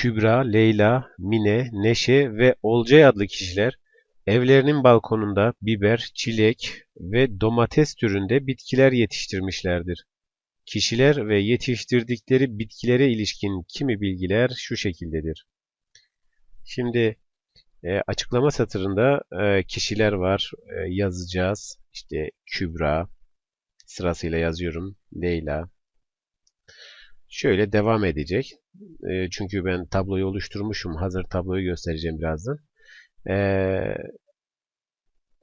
Kübra, Leyla, Mine, Neşe ve Olcay adlı kişiler evlerinin balkonunda biber, çilek ve domates türünde bitkiler yetiştirmişlerdir. Kişiler ve yetiştirdikleri bitkilere ilişkin kimi bilgiler şu şekildedir. Şimdi e, açıklama satırında e, kişiler var, e, yazacağız. İşte Kübra, sırasıyla yazıyorum, Leyla. Şöyle devam edecek. E, çünkü ben tabloyu oluşturmuşum. Hazır tabloyu göstereceğim birazdan. E,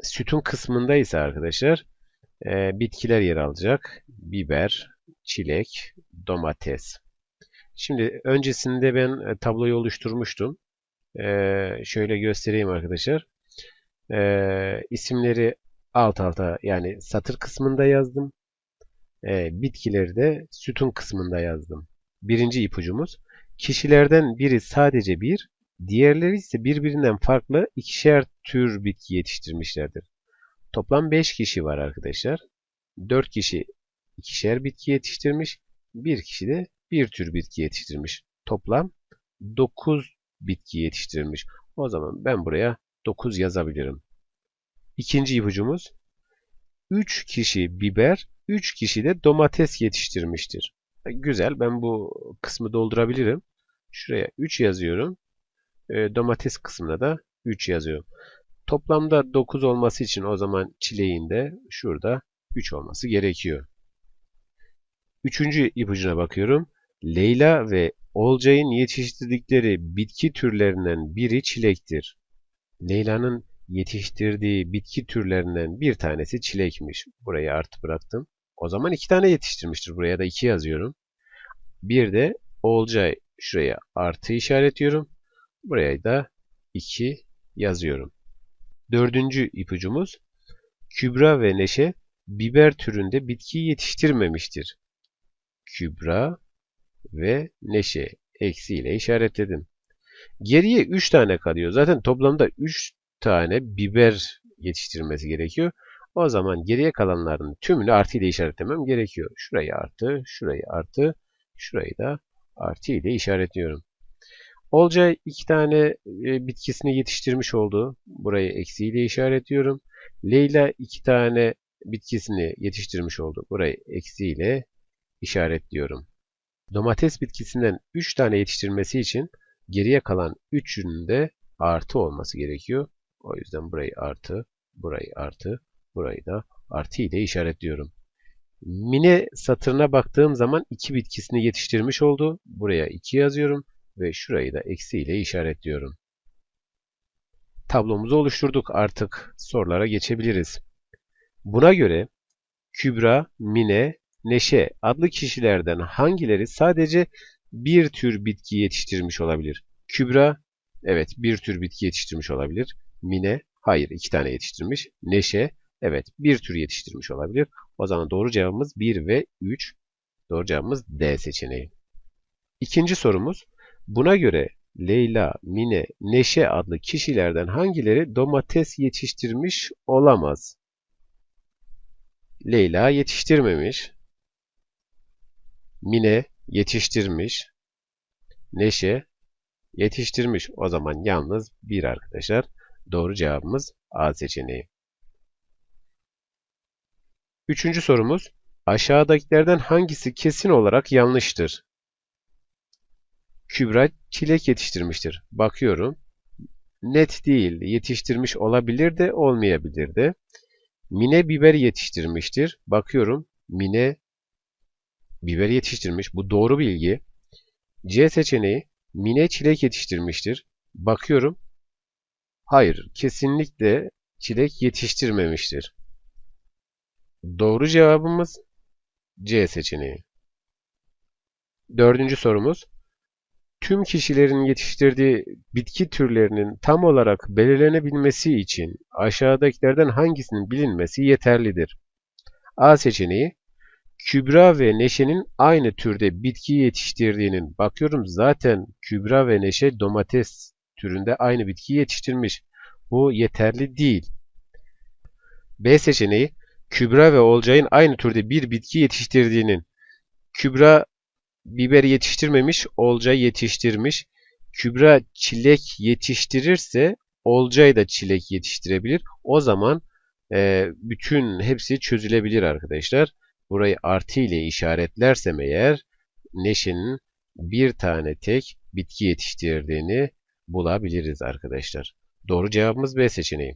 sütun kısmında ise arkadaşlar e, bitkiler yer alacak. Biber, çilek, domates. Şimdi öncesinde ben e, tabloyu oluşturmuştum. E, şöyle göstereyim arkadaşlar. E, isimleri alt alta yani satır kısmında yazdım. E, bitkileri de sütun kısmında yazdım. Birinci ipucumuz. Kişilerden biri sadece bir, diğerleri ise birbirinden farklı ikişer tür bitki yetiştirmişlerdir. Toplam 5 kişi var arkadaşlar. 4 kişi ikişer bitki yetiştirmiş. Bir kişi de bir tür bitki yetiştirmiş. Toplam 9 bitki yetiştirmiş. O zaman ben buraya 9 yazabilirim. İkinci ipucumuz 3 kişi biber, 3 kişi de domates yetiştirmiştir. Güzel ben bu kısmı doldurabilirim. Şuraya 3 yazıyorum. E, domates kısmına da 3 yazıyorum. Toplamda 9 olması için o zaman çileğin de şurada 3 olması gerekiyor. Üçüncü ipucuna bakıyorum. Leyla ve Olcay'ın yetiştirdikleri bitki türlerinden biri çilektir. Leyla'nın yetiştirdiği bitki türlerinden bir tanesi çilekmiş. Burayı artı bıraktım. O zaman iki tane yetiştirmiştir. Buraya da iki yazıyorum. Bir de Olcay şuraya artı işaretliyorum. Buraya da 2 yazıyorum. Dördüncü ipucumuz Kübra ve Neşe biber türünde bitki yetiştirmemiştir. Kübra ve Neşe eksiyle işaretledim. Geriye 3 tane kalıyor. Zaten toplamda 3 tane biber yetiştirmesi gerekiyor. O zaman geriye kalanların tümünü artı ile işaretlemem gerekiyor. Şurayı artı, şurayı artı, şurayı da artı ile işaretliyorum. Olcay iki tane e, bitkisini yetiştirmiş oldu. Burayı eksiyle işaretliyorum. Leyla iki tane bitkisini yetiştirmiş oldu. Burayı eksiyle işaretliyorum. Domates bitkisinden 3 tane yetiştirmesi için geriye kalan 3'ünün de artı olması gerekiyor. O yüzden burayı artı, burayı artı, burayı da artı ile işaretliyorum. Mine satırına baktığım zaman iki bitkisini yetiştirmiş oldu. Buraya 2 yazıyorum ve şurayı da eksi ile işaretliyorum. Tablomuzu oluşturduk. Artık sorulara geçebiliriz. Buna göre Kübra, Mine, Neşe adlı kişilerden hangileri sadece bir tür bitki yetiştirmiş olabilir? Kübra, evet bir tür bitki yetiştirmiş olabilir. Mine, hayır iki tane yetiştirmiş. Neşe, evet bir tür yetiştirmiş olabilir. O zaman doğru cevabımız 1 ve 3. Doğru cevabımız D seçeneği. İkinci sorumuz, buna göre Leyla, Mine, Neşe adlı kişilerden hangileri domates yetiştirmiş olamaz? Leyla yetiştirmemiş. Mine yetiştirmiş. Neşe yetiştirmiş. O zaman yalnız bir arkadaşlar. Doğru cevabımız A seçeneği. Üçüncü sorumuz. Aşağıdakilerden hangisi kesin olarak yanlıştır? Kübra çilek yetiştirmiştir. Bakıyorum. Net değil. Yetiştirmiş olabilir de olmayabilir de. Mine biber yetiştirmiştir. Bakıyorum. Mine biber yetiştirmiş. Bu doğru bilgi. C seçeneği Mine çilek yetiştirmiştir. Bakıyorum. Hayır. Kesinlikle çilek yetiştirmemiştir. Doğru cevabımız C seçeneği. Dördüncü sorumuz. Tüm kişilerin yetiştirdiği bitki türlerinin tam olarak belirlenebilmesi için aşağıdakilerden hangisinin bilinmesi yeterlidir? A seçeneği Kübra ve Neşe'nin aynı türde bitki yetiştirdiğinin bakıyorum zaten Kübra ve Neşe domates türünde aynı bitki yetiştirmiş. Bu yeterli değil. B seçeneği Kübra ve Olcay'ın aynı türde bir bitki yetiştirdiğinin Kübra biber yetiştirmemiş, Olcay yetiştirmiş. Kübra çilek yetiştirirse Olcay da çilek yetiştirebilir. O zaman e, bütün hepsi çözülebilir arkadaşlar. Burayı artı ile işaretlersem eğer Neşe'nin bir tane tek bitki yetiştirdiğini bulabiliriz arkadaşlar. Doğru cevabımız B seçeneği.